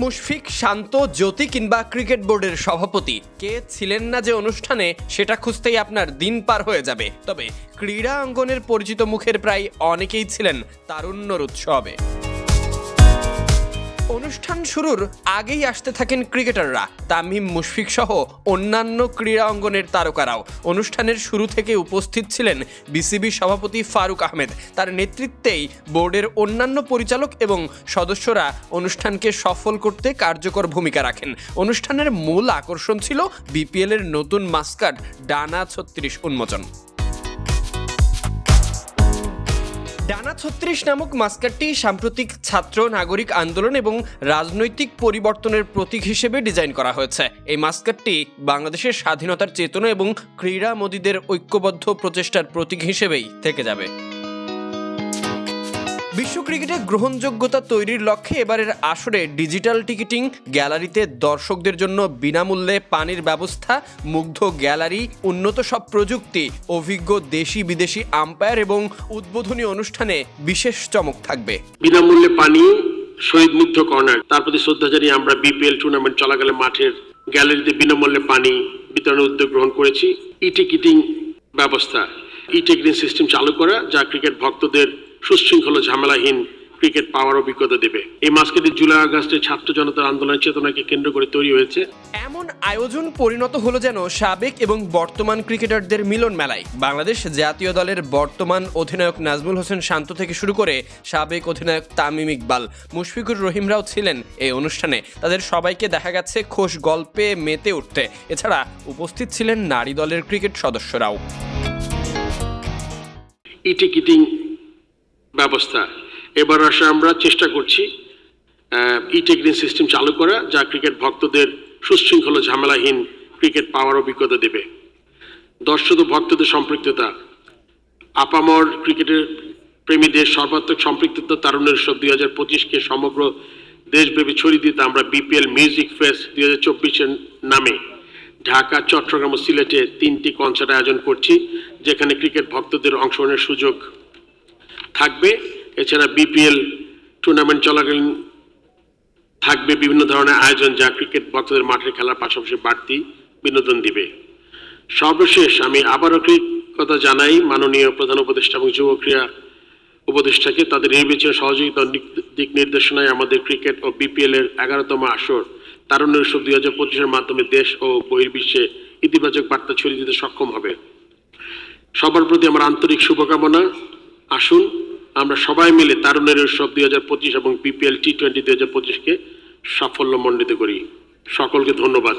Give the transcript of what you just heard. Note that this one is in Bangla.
মুশফিক শান্ত জ্যোতি কিংবা ক্রিকেট বোর্ডের সভাপতি। কে ছিলেন না যে অনুষ্ঠানে, সেটা খুঁজতেই আপনার দিন পার হয়ে যাবে। তবে ক্রীড়া অঙ্গনের পরিচিত মুখের প্রায় অনেকেই ছিলেন তারুণ্যর উৎসবে। অনুষ্ঠান শুরুর আগেই আসতে থাকেন ক্রিকেটাররা, তামিম মুশফিক সহ অন্যান্য ক্রীড়া অঙ্গনের তারকারাও। অনুষ্ঠানের শুরু থেকে উপস্থিত ছিলেন বিসিবি সভাপতি ফারুক আহমেদ। তার নেতৃত্বেই বোর্ডের অন্যান্য পরিচালক এবং সদস্যরা অনুষ্ঠানকে সফল করতে কার্যকর ভূমিকা রাখেন। অনুষ্ঠানের মূল আকর্ষণ ছিল বিপিএলের নতুন মাস্কাট, ডানা ছত্রিশ উন্মোচন। ডানা ছত্রিশ নামক মাস্কারটি সাম্প্রতিক ছাত্র, নাগরিক আন্দোলন এবং রাজনৈতিক পরিবর্তনের প্রতীক হিসেবে ডিজাইন করা হয়েছে। এই মাস্কারটি বাংলাদেশের স্বাধীনতার চেতনা এবং ক্রীড়া মোদীদের ঐক্যবদ্ধ প্রচেষ্টার প্রতীক হিসেবেই থেকে যাবে। বিশ্ব ক্রিকেটে গ্রহণযোগ্যতা তৈরির লক্ষ্যে এবারের আসরে ডিজিটাল টিকিটিং গ্যালারিতে দর্শকদের জন্য বিনামূল্যে পানির ব্যবস্থা, মুগ্ধ গ্যালারি, উন্নত সব প্রযুক্তি, অভিজ্ঞ দেশি বিদেশি আম্পায়ার এবং উদ্বোধনী অনুষ্ঠানে বিশেষ চমক থাকবে। বিনামূল্যে পানি, শহীদ মুগ্ধ কর্নার, তার প্রতি শ্রদ্ধা জানিয়ে আমরা বিপিএল টুর্নামেন্ট চলাকালে মাঠের গ্যালারিতে বিনামূল্যে পানি বিতরণের উদ্যোগ গ্রহণ করেছি। ই টিকিটিং ব্যবস্থা ই টিকিটিং সিস্টেম চালু করা, যা ক্রিকেট ভক্তদের সুশৃঙ্খল ঝামেলাহীন ক্রিকেট পাওয়ার অভিজ্ঞতা দেবে। এই মাসকেটি জুলাই আগস্টে ছাত্র জনতার আন্দোলনের চেতনাকে কেন্দ্র করে তৈরি হয়েছে। এমন আয়োজন পরিণত হলো যেন সাবেক এবং বর্তমান ক্রিকেটারদের মিলন মেলায়। বাংলাদেশ জাতীয় দলের বর্তমান অধিনায়ক নাজমুল হোসেন শান্ত থেকে শুরু করে সাবেক অধিনায়ক তামিম ইকবাল মুশফিকুর রহিমরাও ছিলেন এই অনুষ্ঠানে। তাদের সবাইকে দেখা গেছে খোশ গল্পে মেতে উঠতে। এছাড়া উপস্থিত ছিলেন নারী দলের ক্রিকেট সদস্যরাও। ব্যবস্থা। এবার আসলে আমরা চেষ্টা করছি ই টিকিটিং সিস্টেম চালু করা, যা ক্রিকেট ভক্তদের সুশৃঙ্খল ঝামেলাহীন ক্রিকেট পাওয়ার অভিজ্ঞতা দেবে। দর্শক ও ভক্তদের সম্পৃক্ততা। আপামর ক্রিকেটের প্রেমীদের সর্বাত্মক সম্পৃক্ততা তারুণের উৎসব দুই হাজার পঁচিশকে সমগ্র দেশব্যাপী ছড়িয়ে দিতে আমরা বিপিএল মিউজিক ফেস্ট দুই হাজার চব্বিশের নামে ঢাকা, চট্টগ্রাম ও সিলেটে তিনটি কনসার্ট আয়োজন করছি, যেখানে ক্রিকেট ভক্তদের অংশগ্রহণের সুযোগ থাকবে। এছাড়া বিপিএল টুর্নামেন্ট চলাকালীন থাকবে বিভিন্ন ধরনের আয়োজন যা ক্রিকেট ভক্তদের মাঠের খেলার পাশাপাশি বাড়তি বিনোদন দিবে। সর্বশেষ আমি আবারও কৃতজ্ঞতা জানাই মাননীয় প্রধান উপদেষ্টা এবং যুব ক্রীড়া উপদেষ্টাকে। তাদের নির্বাচন সহযোগিতা দিক- দিক নির্দেশনায় আমাদের ক্রিকেট ও বিপিএল এর এগারোতম আসর তারুণ্য উৎসব দুই হাজার পঁচিশের মাধ্যমে দেশ ও বহির্বিশ্বে ইতিবাচক বার্তা ছড়িয়ে দিতে সক্ষম হবে। সবার প্রতি আমার আন্তরিক শুভকামনা। আসুন আমরা সবাই মিলে তারুণের উৎসব দুই হাজার পঁচিশ এবং পিপিএল টি টোয়েন্টি দুই হাজার পঁচিশকে সাফল্যমণ্ডিত করি। সকলকে ধন্যবাদ।